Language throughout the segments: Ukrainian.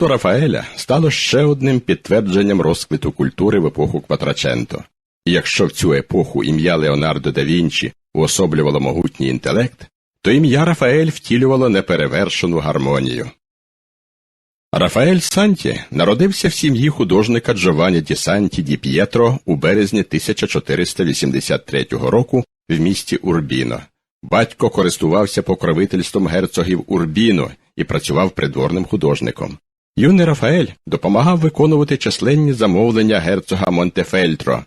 мистецтво Рафаеля стало ще одним підтвердженням розквіту культури в епоху Кватраченто. І якщо в цю епоху ім'я Леонардо да Вінчі уособлювало могутній інтелект, то ім'я Рафаель втілювало неперевершену гармонію. Рафаель Санті народився в сім'ї художника Джованні Ді Санті Ді П'єтро у березні 1483 року в місті Урбіно. Батько користувався покровительством герцогів Урбіно і працював придворним художником. Юний Рафаель допомагав виконувати численні замовлення герцога Монтефельтро.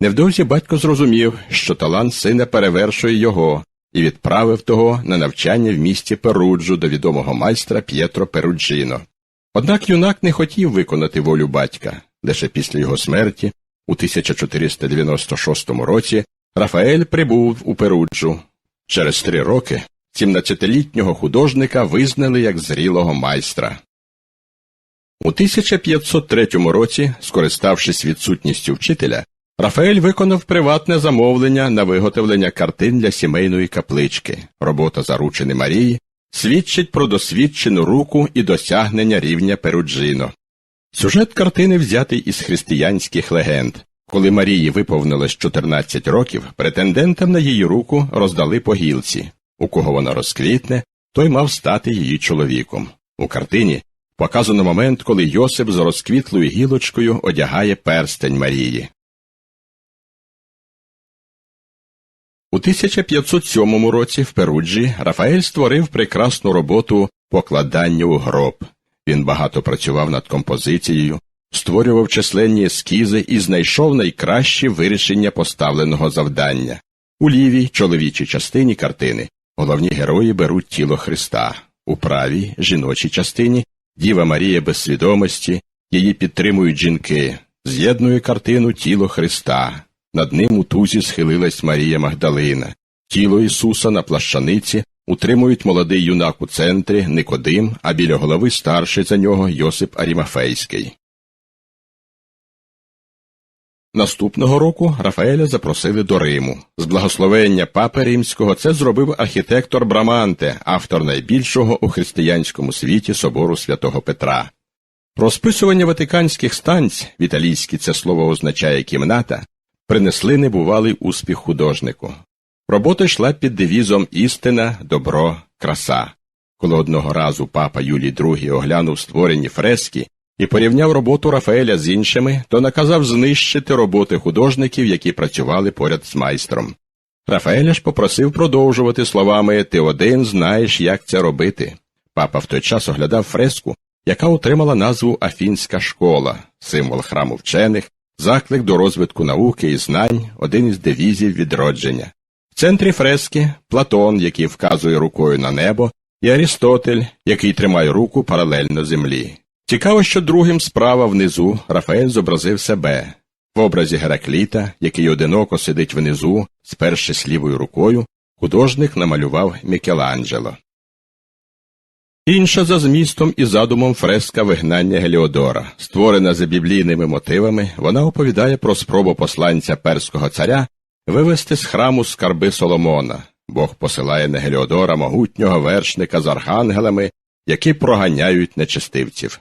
Невдовзі батько зрозумів, що талант сина перевершує його, і відправив того на навчання в місті Перуджу до відомого майстра П'єтро Перуджино. Однак юнак не хотів виконати волю батька. Лише після його смерті, у 1496 році, Рафаель прибув у Перуджу. Через три роки 17-літнього художника визнали як зрілого майстра. У 1503 році, скориставшись відсутністю вчителя, Рафаель виконав приватне замовлення на виготовлення картин для сімейної каплички. Робота заручини Марії свідчить про досвідчену руку і досягнення рівня Перуджино. Сюжет картини взятий із християнських легенд. Коли Марії виповнилось 14 років, претендентам на її руку роздали по гілці. У кого вона розквітне, той мав стати її чоловіком. У картині показано момент, коли Йосип з розквітлою гілочкою одягає перстень Марії. У 1507 році в Перуджі Рафаель створив прекрасну роботу покладання у гроб. Він багато працював над композицією, створював численні ескізи і знайшов найкраще вирішення поставленого завдання. У лівій чоловічій частині картини головні герої беруть тіло Христа, у правій жіночій частині Діва Марія без свідомості, її підтримують жінки, з'єднує картину тіло Христа. Над ним у тузі схилилась Марія Магдалина. Тіло Ісуса на плащаниці утримують молодий юнак у центрі Никодим, а біля голови старший за нього Йосип Арімафейський. Наступного року Рафаеля запросили до Риму. З благословення папи римського це зробив архітектор Браманте, автор найбільшого у християнському світі собору святого Петра. Розписування ватиканських станць, в італійській це слово означає кімната, принесли небувалий успіх художнику. Робота йшла під девізом істина, добро, краса. Коли одного разу папа Юлій II оглянув створені фрески і порівняв роботу Рафаеля з іншими, то наказав знищити роботи художників, які працювали поряд з майстром. Рафаеля ж попросив продовжувати словами Ти один знаєш, як це робити. Папа в той час оглядав фреску, яка отримала назву Афінська школа, символ храму вчених, заклик до розвитку науки і знань, один із девізів відродження. В центрі фрески Платон, який вказує рукою на небо, і Арістотель, який тримає руку паралельно землі. Цікаво, що другим справа внизу Рафаель зобразив себе в образі Геракліта, який одиноко сидить внизу, спершись лівою рукою, художник намалював Мікеланджело. Інша за змістом і задумом фреска вигнання Геліодора, створена за біблійними мотивами, вона оповідає про спробу посланця перського царя вивести з храму скарби Соломона. Бог посилає на Геліодора могутнього вершника з архангелами, які проганяють нечистивців.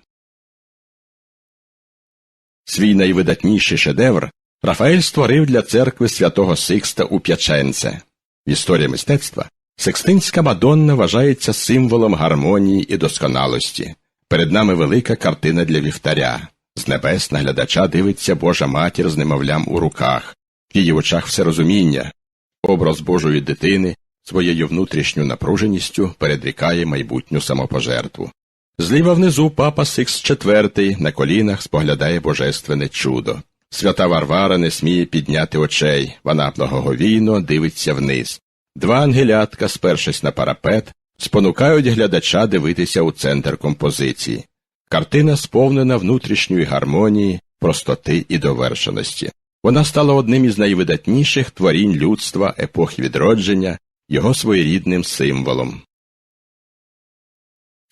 Свій найвидатніший шедевр Рафаель створив для церкви святого Сикста у П'яченце. В історії мистецтва Секстинська Мадонна вважається символом гармонії і досконалості. Перед нами велика картина для вівтаря. З небес на глядача дивиться Божа матір з немовлям у руках, в її очах все розуміння. Образ Божої дитини своєю внутрішньою напруженістю передрікає майбутню самопожертву. Зліва внизу папа Сикс IV на колінах споглядає божественне чудо. Свята Варвара не сміє підняти очей, вона благоговійно дивиться вниз. Два ангелятка, спершись на парапет, спонукають глядача дивитися у центр композиції. Картина сповнена внутрішньої гармонії, простоти і довершеності. Вона стала одним із найвидатніших творінь людства епохи відродження, його своєрідним символом.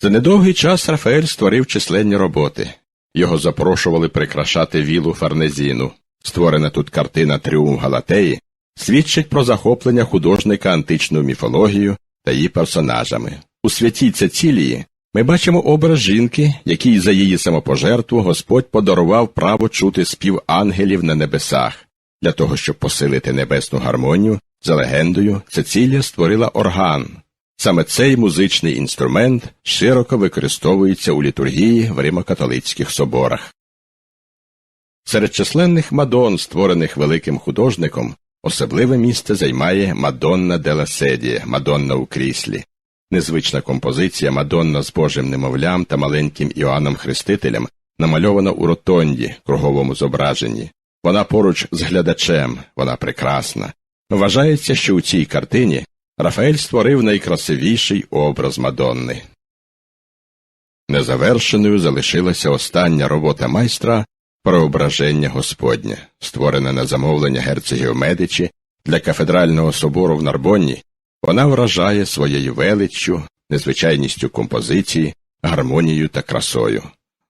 За недовгий час Рафаель створив численні роботи. Його запрошували прикрашати вілу Фарнезіну. Створена тут картина Тріумф Галатеї свідчить про захоплення художника античною міфологією та її персонажами. У святій Цецілії Ми бачимо образ жінки, якій за її самопожертву Господь подарував право чути спів ангелів на небесах. Для того, щоб посилити небесну гармонію, за легендою, Цецилія створила орган. Саме цей музичний інструмент широко використовується у літургії в римокатолицьких соборах. Серед численних мадон, створених великим художником, особливе місце займає Мадонна де Седія, Мадонна у кріслі. Незвична композиція Мадонна з Божим немовлям та маленьким Іоанном Хрестителем намальована у ротонді, круговому зображенні. Вона поруч з глядачем, вона прекрасна. Вважається, що у цій картині Рафаель створив найкрасивіший образ Мадонни. Незавершеною залишилася остання робота майстра Преображення Господнє, створена на замовлення герцогів Медичі для кафедрального собору в Нарбонні, вона вражає своєю величчю, незвичайністю композиції, гармонією та красою.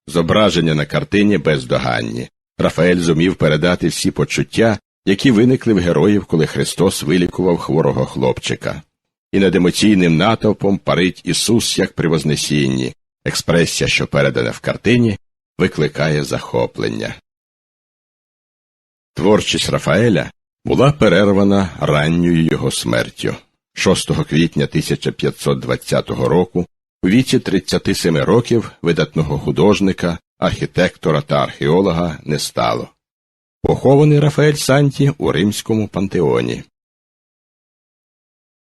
Зображення на картині бездоганні. Рафаель зумів передати всі почуття, які виникли в героїв, коли Христос вилікував хворого хлопчика. І над емоційним натовпом парить Ісус як при Вознесінні. Експресія, що передана в картині, викликає захоплення. Творчість Рафаеля була перервана ранньою його смертю. 6 квітня 1520 року у віці 37 років видатного художника, архітектора та археолога не стало. Похований Рафаель Санті у римському пантеоні.